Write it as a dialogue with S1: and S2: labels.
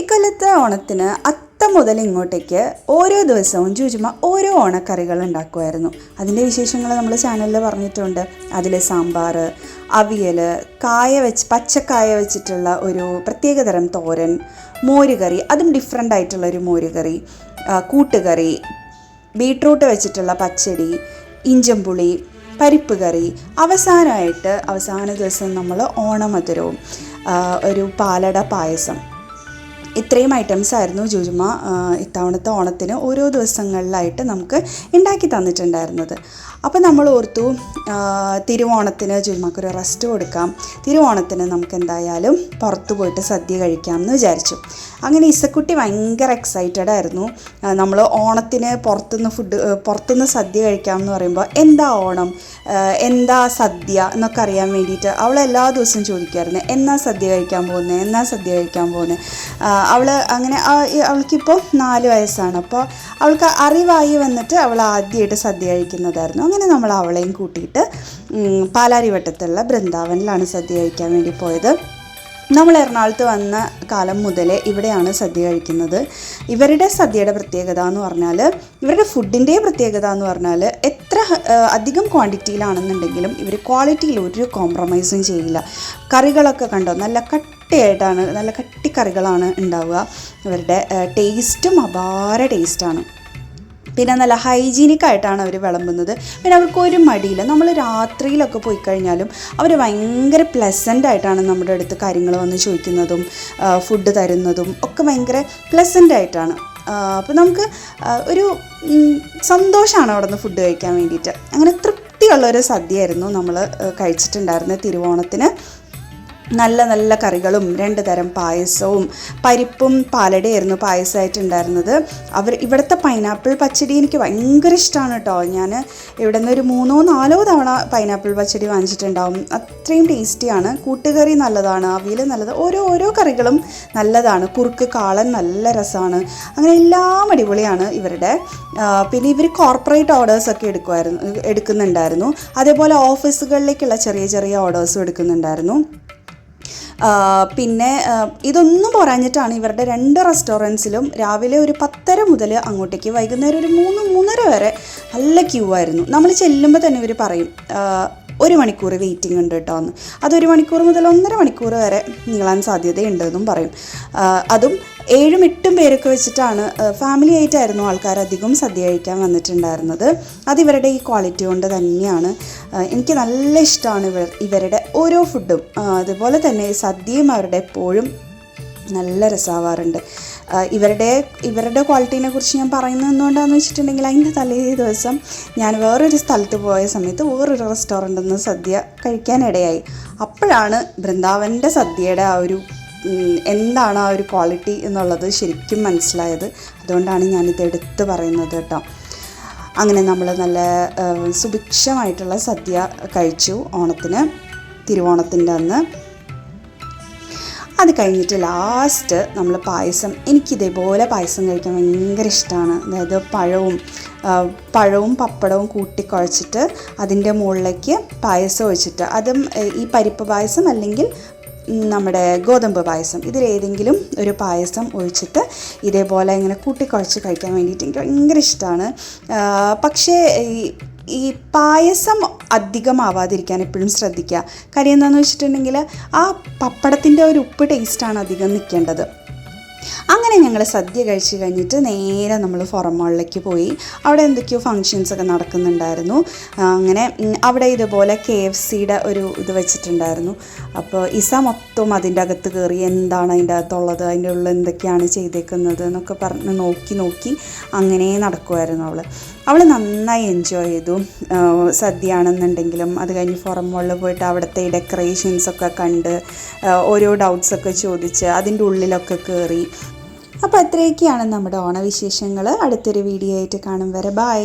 S1: ഇക്കൊല്ലത്തെ ഓണത്തിന് അത്ത മുതൽ ഇങ്ങോട്ടേക്ക് ഓരോ ദിവസവും ജൂജുമ ഓരോ ഓണക്കറികൾ ഉണ്ടാക്കുമായിരുന്നു. അതിന്റെ വിശേഷങ്ങൾ നമ്മൾ ചാനലിൽ പറഞ്ഞിട്ടുണ്ട്. അതിൽ സാമ്പാർ അവിയൽ കായ വെച്ച് പച്ചക്കായ വെച്ചിട്ടുള്ള ഒരു പ്രത്യേകതരം തോരൻ മോരുകറി അതും ഡിഫറെന്റ് ആയിട്ടുള്ള ഒരു മോരുകറി കൂട്ടുകറി ബീട്രൂട്ട് വെച്ചിട്ടുള്ള പച്ചടി ഇഞ്ചമ്പുളി പരിപ്പ് കറി. അവസാനമായിട്ട് അവസാന ദിവസം നമ്മൾ ഓണമധുരവും ഒരു പാലട പായസം ഇത്രയും ഐറ്റംസ് ആയിരുന്നു ജുജുമ ഇത്തവണത്തെ ഓണത്തിന് ഓരോ ദിവസങ്ങളിലായിട്ട് നമുക്ക് ഉണ്ടാക്കി തന്നിട്ടുണ്ടായിരുന്നത്. അപ്പോൾ നമ്മൾ ഓർത്തു തിരുവോണത്തിന് ജുജുമക്കൊരു റെസ്റ്റ് കൊടുക്കാം. തിരുവോണത്തിന് നമുക്ക് എന്തായാലും പുറത്ത് പോയിട്ട് സദ്യ കഴിക്കാം എന്ന് വിചാരിച്ചു. അങ്ങനെ ഇസക്കുട്ടി ഭയങ്കര എക്സൈറ്റഡ് ആയിരുന്നു. നമ്മൾ ഓണത്തിന് പുറത്തുനിന്ന് ഫുഡ് പുറത്തുനിന്ന് സദ്യ കഴിക്കാം എന്ന് പറയുമ്പോൾ എന്താ ഓണം? എന്താ സദ്യ എന്നൊക്കെ അറിയാൻ വേണ്ടിയിട്ട് അവൾ എല്ലാ ദിവസവും ചോദിക്കുമായിരുന്നു എന്നാ സദ്യ കഴിക്കാൻ പോകുന്നത് എന്നാ സദ്യ കഴിക്കാൻ പോകുന്നത് അവൾ അങ്ങനെ അവൾക്കിപ്പോൾ നാല് വയസ്സാണ്. അപ്പോൾ അവൾക്ക് അറിവായി വന്നിട്ട് അവൾ ആദ്യമായിട്ട് സദ്യ കഴിക്കുന്നതായിരുന്നു. അങ്ങനെ നമ്മൾ അവളെയും കൂട്ടിയിട്ട് പാലാരിവട്ടത്തുള്ള ബൃന്ദാവനിലാണ് സദ്യ കഴിക്കാൻ വേണ്ടി പോയത്. നമ്മൾ എറണാകുളത്ത് വന്ന കാലം മുതലേ ഇവിടെയാണ് സദ്യ കഴിക്കുന്നത്. ഇവരുടെ സദ്യയുടെ പ്രത്യേകത എന്ന് പറഞ്ഞാൽ ഇവരുടെ ഫുഡിന്റെ പ്രത്യേകത എന്ന് പറഞ്ഞാൽ എത്ര അധികം ക്വാണ്ടിറ്റിയിലാണെന്നുണ്ടെങ്കിലും ഇവർ ക്വാളിറ്റിയിൽ ഒരു കോംപ്രമൈസും ചെയ്യില്ല. കറികളൊക്കെ കണ്ടോ? നല്ല കട്ടിയായിട്ടാണ് നല്ല കട്ടി കറികളാണ് ഉണ്ടാവുക ഇവരുടെ ടേസ്റ്റും അപാര ടേസ്റ്റാണ് പിന്നെ നല്ല ഹൈജീനിക് ആയിട്ടാണ് അവർ വിളമ്പുന്നത്. പിന്നെ അവർക്ക് ഒരു മടിയില്ല. നമ്മൾ രാത്രിയിലൊക്കെ പോയി കഴിഞ്ഞാലും അവർ ഭയങ്കര പ്ലസന്റ് ആയിട്ടാണ് നമ്മുടെ അടുത്ത് കാര്യങ്ങൾ വന്ന് ചോദിക്കുന്നതും ഫുഡ് തരുന്നതും ഒക്കെ ഭയങ്കര പ്ലസന്റ് ആയിട്ടാണ്. അപ്പോൾ നമുക്ക് ഒരു സന്തോഷമാണ് അവിടെ നിന്ന് ഫുഡ് കഴിക്കാൻ വേണ്ടിയിട്ട്. അങ്ങനെ തൃപ്തിയുള്ളൊരു സദ്യയായിരുന്നു നമ്മൾ കഴിച്ചിട്ടുണ്ടായിരുന്നത് തിരുവോണത്തിന്. നല്ല നല്ല കറികളും രണ്ട് തരം പായസവും. പരിപ്പും പാലടയായിരുന്നു പായസമായിട്ടുണ്ടായിരുന്നത്. അവർ ഇവിടുത്തെ പൈനാപ്പിൾ പച്ചടി എനിക്ക് ഭയങ്കര ഇഷ്ടമാണ് കേട്ടോ ഞാൻ ഇവിടെ നിന്ന് ഒരു മൂന്നോ നാലോ തവണ പൈനാപ്പിൾ പച്ചടി വാങ്ങിച്ചിട്ടുണ്ടാവും. അത്രയും ടേസ്റ്റിയാണ് കൂട്ടുകറി നല്ലതാണ്. അവിയൽ നല്ലത്. ഓരോ ഓരോ കറികളും നല്ലതാണ്. കുറുക്ക് കാളൻ നല്ല രസമാണ്. അങ്ങനെ എല്ലാം അടിപൊളിയാണ് ഇവരുടെ. പിന്നെ ഇവർ കോർപ്പറേറ്റ് ഓർഡേഴ്സൊക്കെ എടുക്കുമായിരുന്നു എടുക്കുന്നുണ്ടായിരുന്നു. അതേപോലെ ഓഫീസുകളിലേക്കുള്ള ചെറിയ ചെറിയ ഓർഡേഴ്സും എടുക്കുന്നുണ്ടായിരുന്നു. പിന്നെ ഇതൊന്നും പോരാഞ്ഞിട്ടാണ് ഇവരുടെ രണ്ട് റെസ്റ്റോറന്റ്സിലും രാവിലെ ഒരു പത്തര മുതൽ അങ്ങോട്ടേക്ക് വൈകുന്നേരം ഒരു മൂന്ന് മൂന്നര വരെ നല്ല ക്യൂ ആയിരുന്നു. നമ്മൾ ചെല്ലുമ്പോൾ തന്നെ ഇവർ പറയും ഒരു മണിക്കൂർ വെയിറ്റിംഗ് ഉണ്ട് കേട്ടോ എന്ന്. അതൊരു മണിക്കൂർ മുതൽ ഒന്നര മണിക്കൂർ വരെ നീളാൻ സാധ്യതയുണ്ടെന്നും പറയും. അതും ഏഴും എട്ടും പേരൊക്കെ വെച്ചിട്ടാണ് ഫാമിലി ആയിട്ടായിരുന്നു ആൾക്കാർ അധികം സദ്യ കഴിക്കാൻ വന്നിട്ടുണ്ടായിരുന്നത്. അത് ഇവരുടെ ഈ ക്വാളിറ്റി കൊണ്ട് തന്നെയാണ്. എനിക്ക് നല്ല ഇഷ്ടമാണ് ഇവർ ഇവരുടെ ഓരോ ഫുഡും അതുപോലെ തന്നെ സദ്യയും അവരുടെ എപ്പോഴും നല്ല രസമാവാറുണ്ട് ഇവരുടെ ഇവരുടെ ക്വാളിറ്റീനെ കുറിച്ച് ഞാൻ പറയുന്നത് എന്തുകൊണ്ടാണെന്ന് വെച്ചിട്ടുണ്ടെങ്കിൽ അതിന്റെ തലേ ദിവസം ഞാൻ വേറൊരു സ്ഥലത്ത് പോയ സമയത്ത് വേറൊരു റെസ്റ്റോറന്റിൽ നിന്ന് സദ്യ കഴിക്കാനിടയായി. അപ്പോഴാണ് ബൃന്ദാവന്റെ സദ്യയുടെ ആ ഒരു എന്താണ് ആ ഒരു ക്വാളിറ്റി എന്നുള്ളത് ശരിക്കും മനസ്സിലായത്. അതുകൊണ്ടാണ് ഞാനിത് എടുത്ത് പറയുന്നത് കേട്ടോ. അങ്ങനെ നമ്മൾ നല്ല സുഭിക്ഷമായിട്ടുള്ള സദ്യ കഴിച്ചു. ഓണത്തിന് തിരുവോണത്തിന്റെ അന്ന്. അത് കഴിഞ്ഞിട്ട് ലാസ്റ്റ് നമ്മൾ പായസം എനിക്കിതേപോലെ പായസം കഴിക്കാൻ ഭയങ്കര ഇഷ്ടമാണ് അതായത് പഴവും പഴവും പപ്പടവും കൂട്ടി കുഴച്ചിട്ട് അതിന്റെ മുകളിലേക്ക് പായസം ഒഴിച്ചിട്ട് അതും ഈ പരിപ്പ് പായസം അല്ലെങ്കിൽ നമ്മുടെ ഗോതമ്പ് പായസം ഇതിലേതെങ്കിലും ഒരു പായസം ഒഴിച്ചിട്ട് ഇതേപോലെ ഇങ്ങനെ കൂട്ടിക്കുഴച്ച് കഴിക്കാൻ വേണ്ടിയിട്ട് എനിക്ക് ഭയങ്കര ഇഷ്ടമാണ് പക്ഷേ ഈ ഈ പായസം അധികമാവാതിരിക്കാൻ എപ്പോഴും ശ്രദ്ധിക്കുക. കാര്യം എന്താണെന്ന് വെച്ചിട്ടുണ്ടെങ്കിൽ ആ പപ്പടത്തിന്റെ ഒരു ഉപ്പ് ടേസ്റ്റാണ് അധികം നിൽക്കേണ്ടത് അങ്ങനെ ഞങ്ങൾ സദ്യ കഴിച്ച് കഴിഞ്ഞിട്ട് നേരെ നമ്മൾ ഫോറം മാളിലേക്ക് പോയി. അവിടെ എന്തൊക്കെയോ ഫങ്ഷൻസ് ഒക്കെ നടക്കുന്നുണ്ടായിരുന്നു. അങ്ങനെ അവിടെ ഇതുപോലെ കെ എഫ് സിയുടെ ഒരു ഇത് വെച്ചിട്ടുണ്ടായിരുന്നു. അപ്പോൾ ഇസ മൊത്തം അതിന്റെ അകത്ത് കയറി എന്താണ് അതിന്റെ അകത്തുള്ളത് അതിന്റെ ഉള്ളിൽ എന്തൊക്കെയാണ് ചെയ്തേക്കുന്നത് എന്നൊക്കെ പറഞ്ഞ് നോക്കി നോക്കി അങ്ങനെ നടക്കുമായിരുന്നു അവൾ അവൾ നന്നായി എൻജോയ് ചെയ്തു. സദ്യ ആണെന്നുണ്ടെങ്കിലും അത് കഴിഞ്ഞ് ഫോറം മോളിൽ പോയിട്ട് അവിടുത്തെ ഡെക്കറേഷൻസ് ഒക്കെ കണ്ട് ഓരോ ഡൗട്ട്സൊക്കെ ചോദിച്ച് അതിന്റെ ഉള്ളിലൊക്കെ കയറി അപ്പോൾ അത്രയൊക്കെയാണ് നമ്മുടെ ഓണവിശേഷങ്ങൾ അടുത്തൊരു വീഡിയോ ആയിട്ട് കാണും വരെ. ബായ്